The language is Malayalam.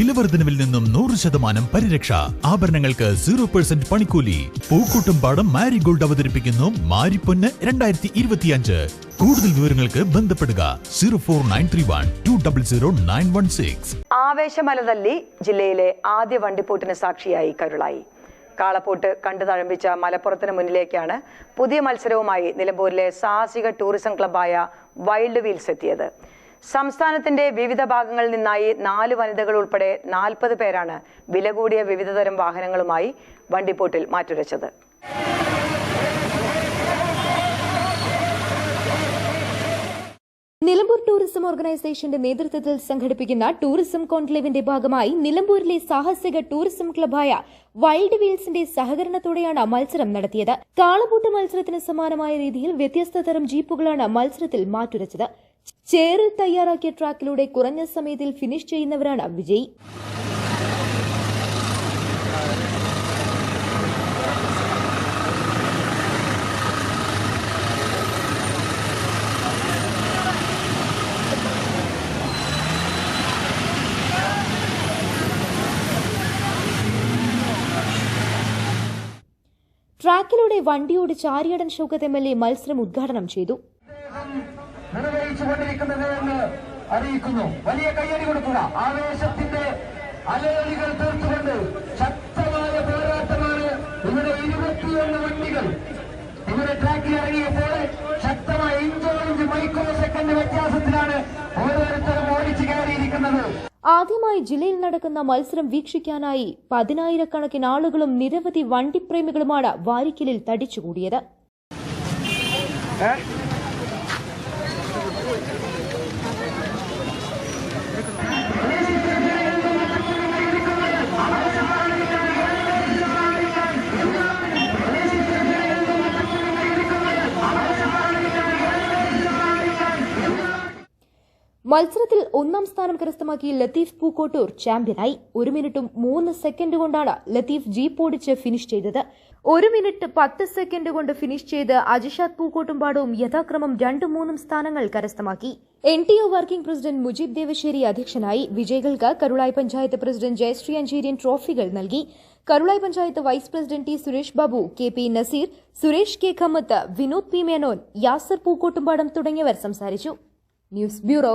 വിലവർദ്ധനവിൽ നിന്നും നൂറ് ശതമാനം പരിരക്ഷ. ആഭരണങ്ങൾക്ക് സീറോ പെർസെന്റ് പണിക്കൂലി. പൂക്കൂട്ടും പാടം മാരിഗോൾഡ് അവതരിപ്പിക്കുന്നു മാരിപ്പൊന്ന് രണ്ടായിരത്തി ഇരുപത്തിയഞ്ച് കൂടുതൽ വിവരങ്ങൾക്ക് ബന്ധപ്പെടുക zero four nine three one two double zero nine one six. ആവേശമലതല്ലി ജില്ലയിലെ ആദ്യ വണ്ടിപ്പോട്ടിന് സാക്ഷിയായി കരുളായി. കാളപ്പോട്ട് കണ്ടു തഴമ്പിച്ച മലപ്പുറത്തിന് മുന്നിലേക്കാണ് പുതിയ മത്സരവുമായി നിലമ്പൂരിലെ സാഹസിക ടൂറിസം ക്ലബായ വൈൽഡ് വീൽസ് എത്തിയത്. സംസ്ഥാനത്തിന്റെ വിവിധ ഭാഗങ്ങളിൽ നിന്നായി നാല് വനിതകൾ ഉൾപ്പെടെ നാൽപ്പത് പേരാണ് വില കൂടിയ വിവിധതരം വാഹനങ്ങളുമായി വണ്ടിപ്പോട്ടിൽ മാറ്റുരച്ചത്. ടൂറിസം ഓർഗനൈസേഷന്റെ നേതൃത്വത്തിൽ സംഘടിപ്പിക്കുന്ന ടൂറിസം കോൺക്ലേവിന്റെ ഭാഗമായി നിലമ്പൂരിലെ സാഹസിക ടൂറിസം ക്ലബായ വൈൽഡ് വീൽസിന്റെ സഹകരണത്തോടെയാണ് മത്സരം നടത്തിയത്. കാളപൂട്ട് മത്സരത്തിന് സമാനമായ രീതിയിൽ വ്യത്യസ്ത തരം ജീപ്പുകളാണ് മത്സരത്തിൽ മാറ്റുരച്ചത്. ചേറിൽ തയ്യാറാക്കിയ ട്രാക്കിലൂടെ കുറഞ്ഞ സമയത്തിൽ ഫിനിഷ് ചെയ്യുന്നവരാണ് വിജയി. ട്രാക്കിലൂടെ വണ്ടിയോട് ചാരിയടൻ ഷൗക്കത്ത് എം എൽ എ മത്സരം ഉദ്ഘാടനം ചെയ്തു. അറിയിക്കുന്നു. വലിയ കൊടുക്കുക. ശക്തമായ ഇവിടെ ട്രാക്കിൽ ഇറങ്ങിയപ്പോൾ ശക്തമായ ഇഞ്ചോഞ്ച് മൈക്രോ സെക്കൻഡ് വ്യത്യാസത്തിലാണ് കയറിയിരിക്കുന്നത് ആദ്യമായി ജില്ലയിൽ നടക്കുന്ന മത്സരം വീക്ഷിക്കാനായി പതിനായിരക്കണക്കിന് ആളുകളും നിരവധി വണ്ടിപ്രേമികളുമാണ് വാരിക്കലിൽ തടിച്ചുകൂടിയത്. മത്സരത്തിൽ ഒന്നാം സ്ഥാനം കരസ്ഥമാക്കി ലത്തീഫ് പൂക്കോട്ടൂർ ചാമ്പ്യനായി. ഒരു മിനിറ്റും മൂന്ന് സെക്കൻഡ് കൊണ്ടാണ് ലത്തീഫ് ജീപ്പ് ഓടിച്ച് ഫിനിഷ് ചെയ്തത്. ഒരു മിനിറ്റ് പത്ത് സെക്കൻഡ് കൊണ്ട് ഫിനിഷ് ചെയ്ത് അജിഷാദ് പൂക്കോട്ടുംപാടവും യഥാക്രമം രണ്ടും മൂന്നും സ്ഥാനങ്ങൾ കരസ്ഥമാക്കി. N T O working president Mujeeb Devassery അധ്യക്ഷനായി വിജയികൾക്ക് കരുളായി പഞ്ചായത്ത് പ്രസിഡന്റ് ജയശ്രീ അഞ്ചേരിയൻ ട്രോഫികൾ നൽകി. Karulai panchayat vice president T Suresh Babu K P Naseer Suresh K Khammath Vinod P Menon Yasar Pookkottumpadam തുടങ്ങിയവർ സംസാരിച്ചു. News bureau